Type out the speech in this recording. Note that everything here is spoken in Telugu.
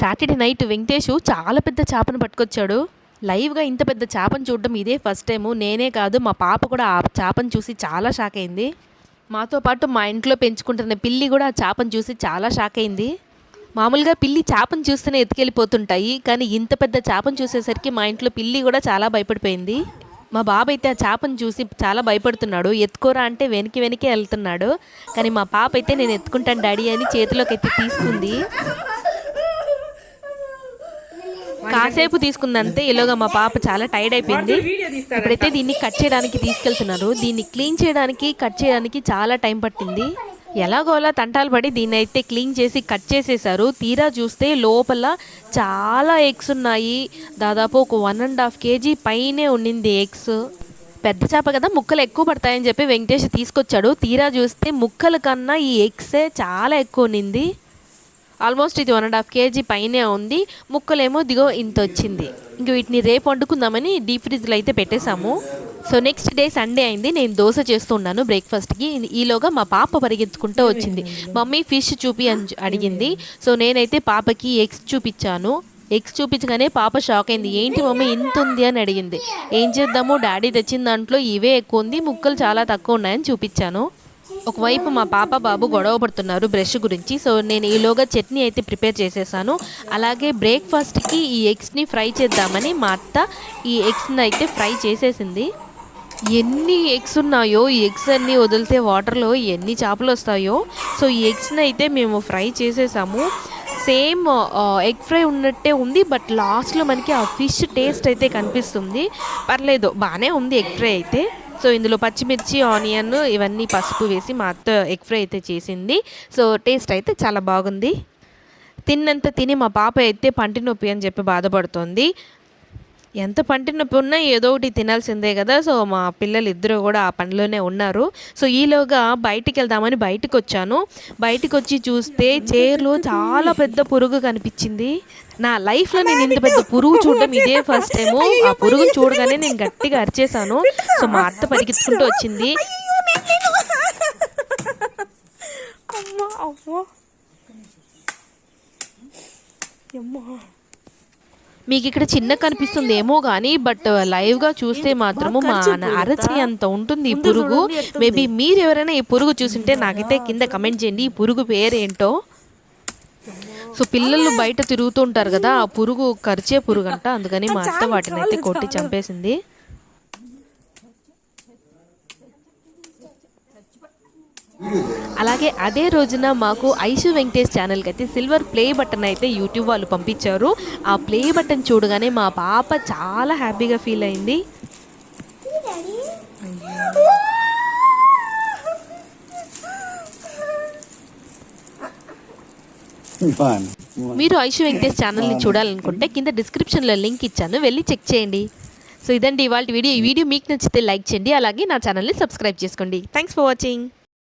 సాటర్డే నైట్ వెంకటేషు చాలా పెద్ద చేపను పట్టుకొచ్చాడు. లైవ్గా ఇంత పెద్ద చేపను చూడడం ఇదే ఫస్ట్ టైము. నేనే కాదు మా పాప కూడా ఆ చేపను చూసి చాలా షాక్ అయింది. మాతో పాటు మా ఇంట్లో పెంచుకుంటున్న పిల్లి కూడా ఆ చేపను చూసి చాలా షాక్ అయింది. మామూలుగా పిల్లి చేపను చూస్తేనే ఎత్తుకెళ్ళిపోతుంటాయి కానీ ఇంత పెద్ద చేపను చూసేసరికి మా ఇంట్లో పిల్లి కూడా చాలా భయపడిపోయింది. మా బాబు అయితే ఆ చేపను చూసి చాలా భయపడుతున్నాడు. ఎత్తుకోరా అంటే వెనక్కి వెనక్కి వెళ్తున్నాడు. కానీ మా పాప అయితే నేను ఎత్తుకుంటాను డాడీ అని చేతిలోకి అయితే తీసుకుంది. కాసేపు తీసుకుందంతే ఇలాగా మా పాప చాలా టైర్డ్ అయిపోయింది. ఇప్పుడైతే దీన్ని కట్ చేయడానికి తీసుకెళ్తున్నారు. దీన్ని క్లీన్ చేయడానికి కట్ చేయడానికి చాలా టైం పట్టింది. ఎలాగోలా తంటాలు పడి దీన్ని అయితే క్లీన్ చేసి కట్ చేసేసారు. తీరా చూస్తే లోపల చాలా ఎగ్స్ ఉన్నాయి. దాదాపు ఒక వన్ అండ్ హాఫ్ కేజీ పైనే ఉండింది ఎగ్స్. పెద్ద చేప కదా ముక్కలు ఎక్కువ పడతాయని చెప్పి వెంకటేష్ తీసుకొచ్చాడు. తీరా చూస్తే ముక్కల కన్నా ఈ ఎగ్సే చాలా ఎక్కువ ఉన్నింది. ఆల్మోస్ట్ ఇది వన్ అండ్ హాఫ్ కేజీ పైనే ఉంది. ముక్కలేమో దిగో ఇంత వచ్చింది. ఇంక వీటిని రేపు వండుకుందామని డీప్ ఫ్రిడ్జ్లో అయితే పెట్టేశాము. సో నెక్స్ట్ డే సండే అయింది. నేను దోశ చేస్తున్నాను బ్రేక్ఫాస్ట్కి. ఈలోగా మా పాప పరిగెత్తుకుంటూ వచ్చింది. మమ్మీ ఫిష్ చూపి అని అడిగింది. సో నేనైతే పాపకి ఎగ్స్ చూపించాను. ఎగ్స్ చూపించగానే పాప షాక్ అయింది. ఏంటి మమ్మీ ఇంత ఉంది? అని అడిగింది. ఏం చేద్దాము? డాడీ తెచ్చిన దాంట్లో ఇవే ఎక్కువ ఉంది. ముక్కలు చాలా తక్కువ ఉన్నాయని చూపించాను. ఒకవైపు మా పాప బాబు గొడవ పడుతున్నారు బ్రష్ గురించి. సో నేను ఈలోగా చట్నీ అయితే ప్రిపేర్ చేసేసాను. అలాగే బ్రేక్ఫాస్ట్కి ఈ ఎగ్స్ని ఫ్రై చేద్దామని మా అత్త ఈ ఎగ్స్ని అయితే ఫ్రై చేసేసింది. ఎన్ని ఎగ్స్ ఉన్నాయో ఈ ఎగ్స్ అన్నీ వదిలితే వాటర్లో ఎన్ని చేపలు వస్తాయో. సో ఈ ఎగ్స్ని అయితే మేము ఫ్రై చేసేసాము. సేమ్ ఎగ్ ఫ్రై ఉన్నట్టే ఉంది బట్ లాస్ట్లో మనకి ఆ ఫిష్ టేస్ట్ అయితే కనిపిస్తుంది. పర్లేదు బాగానే ఉంది ఎగ్ ఫ్రై అయితే. సో ఇందులో పచ్చిమిర్చి ఆనియన్ ఇవన్నీ పసుపు వేసి మా అత్త ఎగ్ ఫ్రై అయితే చేసింది. సో టేస్ట్ అయితే చాలా బాగుంది. తిన్నంత తిని మా పాప అయితే పంటి నొప్పి అని చెప్పి బాధపడుతోంది. ఎంత పంటి నొప్పి ఉన్నా ఏదో ఒకటి తినాల్సిందే కదా. సో మా పిల్లలు ఇద్దరు కూడా ఆ పనిలోనే ఉన్నారు. సో ఈలోగా బయటికి వెళ్దామని బయటకు వచ్చాను బయటకు వచ్చి చూస్తే చైర్లో చాలా పెద్ద పురుగు కనిపించింది. నా లైఫ్లో నేను ఇంత పెద్ద పురుగు చూడడం ఇదే ఫస్ట్ టైము. ఆ పురుగు చూడగానే నేను గట్టిగా అరిచేసాను సో మా అత్త పరిగెత్తుకుంటూ వచ్చింది. అమ్మా అమ్మా. అమ్మా. మీకు ఇక్కడ చిన్న కనిపిస్తుంది ఏమో కానీ బట్ లైవ్గా చూస్తే మాత్రము మా అరచి అంత ఉంటుంది ఈ పురుగు. మేబీ మీరు ఎవరైనా ఈ పురుగు చూసింటే నాకైతే కింద కమెంట్ చేయండి. ఈ పురుగు పేరేంటో? సో పిల్లలు బయట తిరుగుతూ ఉంటారు కదా ఆ పురుగు కరిచే పురుగు అంట అందుకని మా అత్త వాటిని అయితే కొట్టి చంపేసింది. అలాగే అదే రోజున మాకు ఐషు వెంకటేష్ ఛానల్కి అయితే సిల్వర్ ప్లే బటన్ అయితే యూట్యూబ్ వాళ్ళు పంపించారు. ఆ ప్లే బటన్ చూడగానే మా పాప చాలా హ్యాపీగా ఫీల్ అయింది. మీరు ఐషు వెంకటేష్ ఛానల్ని చూడాలనుకుంటే కింద డిస్క్రిప్షన్లో లింక్ ఇచ్చాను. వెళ్ళి చెక్ చేయండి. సో ఇదండి ఇవాళ వీడియో. ఈ వీడియో మీకు నచ్చితే లైక్ చేయండి. అలాగే నా ఛానల్ని సబ్స్క్రైబ్ చేసుకోండి. Thanks for watching